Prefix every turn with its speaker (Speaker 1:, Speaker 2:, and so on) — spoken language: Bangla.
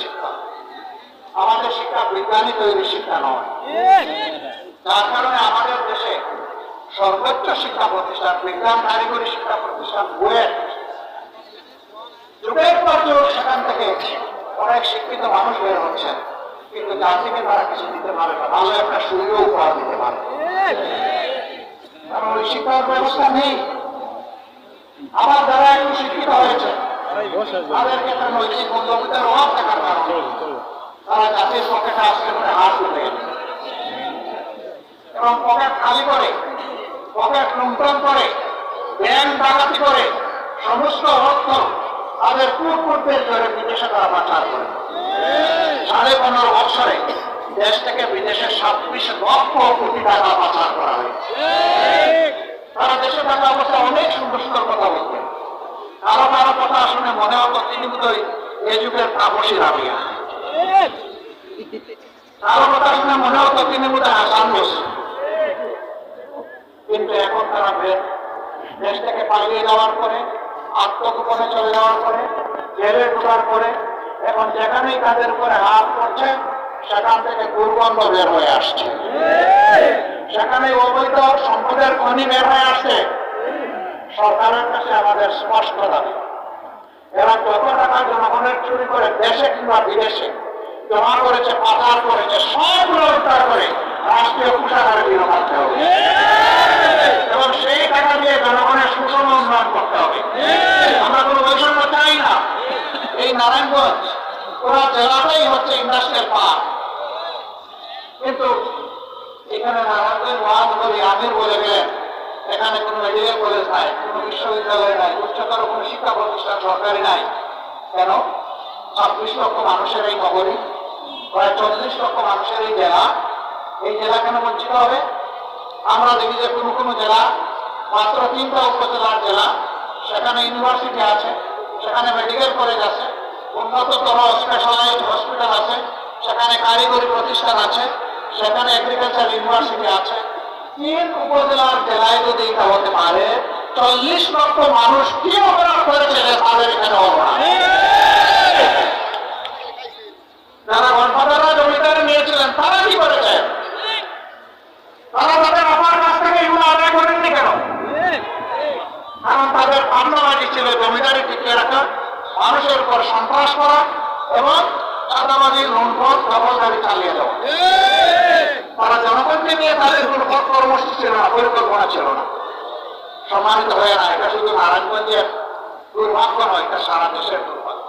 Speaker 1: শিক্ষা। আমাদের শিক্ষা বিজ্ঞানী তৈরি শিক্ষা নয়। যার কারণে আমাদের দেশে সর্বোচ্চ শিক্ষা প্রতিষ্ঠান, বিজ্ঞান কারিগরি শিক্ষা প্রতিষ্ঠান বুয়েট। যুগের পর যুগ সেখান থেকে অনেক শিক্ষিত মানুষ বের হচ্ছেন কিন্তু জাতিকে তারা কিছু দিতে পারে না। ভালো একটা সুযোগ উপহার দিতে পারে। কারণ ওই শিক্ষার ব্যবস্থা নেই। আবার যারা একটু শিক্ষিত হয়েছে পকেটে খালি করে পকেট করে সমস্ত অর্থ তাদের কুকুরদের জোরে বিদেশে তারা পাচার করে সাড়ে পনেরো বছরে দেশ থেকে বিদেশে ছাব্বিশ লক্ষ কোটি টাকা পাচার করা হয়েছে তারা দেশে থাকা অবস্থায় অনেক সুন্দর সুন্দর কথা বলতেন কারও কারও কথা শুনে মনে হতো তিনি বোধহয় এ যুগের তাপসী রাবিয়া কারও কথা শুনে মনে হতো তিনি বোধহয় আসাম বসে। কিন্তু এখন তারা দেশ থেকে পালিয়ে যাওয়ার পরে, আত্মগোপনে চলে যাওয়ার পরে, জেলে ঢোকার পরে, এখন যেখানেই তাদের উপরে হাত পড়ছে, সেখান থেকে দুর্গন্ধ বের হয়ে আসছে। সেখানে অবৈধ সম্পদের খনি বের হয়ে আসছে। সরকারের কাছে আমাদের স্পষ্ট দাবি। এরা কত টাকা জনগণের চুরি করে দেশে কিংবা বিদেশে। জমা করেছে, পাচার করেছে সবগুলো উদ্ধার করে রাষ্ট্রীয় কোষাগারে বিনিয়োগ করতে হবে। এবং সেই টাকা দিয়ে জনগণের সুষম উন্নয়ন করতে হবে। আমরা কোনো বৈষম্য চাই না। এই নারায়ণগঞ্জ, পুরো জেলাটাই হচ্ছে ইন্ডাস্ট্রিয়াল পার্ক। কিন্তু এখানে নারায়ণগঞ্জ মহানগরী আমির বলে গেলেন এখানে কোনো মেডিকেল কলেজ নাই, কোনো বিশ্ববিদ্যালয় নাই, উচ্চতর কোনো শিক্ষা প্রতিষ্ঠান সরকারি নাই। কেন? ছাব্বিশ লক্ষ মানুষের এই নগরী প্রায় চল্লিশ লক্ষ মানুষের এই জেলা। এই জেলা কেন বঞ্চিত হবে? আমরা দেখি যে কোনো কোনো জেলা, মাত্র তিনটা উপজেলার জেলা, সেখানে ইউনিভার্সিটি আছে, সেখানে মেডিকেল কলেজ আছে, উন্নততর স্পেশালাইজড হসপিটাল আছে, সেখানে কারিগরি প্রতিষ্ঠান আছে, সেখানে এগ্রিকালচার ইউনিভার্সিটি আছে। তিন উপজেলার জেলায় যদি এটা হতে পারে, চল্লিশ লক্ষ মানুষ কি অপরাধ করেছে তাদের এখানে অপরাধ? যারা গণফাদাররা জমিদারে নিয়েছিলেন, তারা কি করেছেন তারা তাদের আমার কাছ থেকে এগুলো আদায় করেননি কেন? কারণ তাদের ভাবনাবাজি ছিল জমিদারি টিকিয়ে রাখা, মানুষের উপর সন্ত্রাস করা এবং চাঁদাবাজি লুণ্ঠন দখলদারি চালিয়ে দেওয়া তারা জনগণকে নিয়ে তাদের কর্মসূচি ছিল না পরিকল্পনা ছিল না। সম্মানিত হয়ে না এটা শুধু নারায়ণগঞ্জের দুর্ভাগ্য নয়, এটা সারা দেশের দুর্ভাগ্য।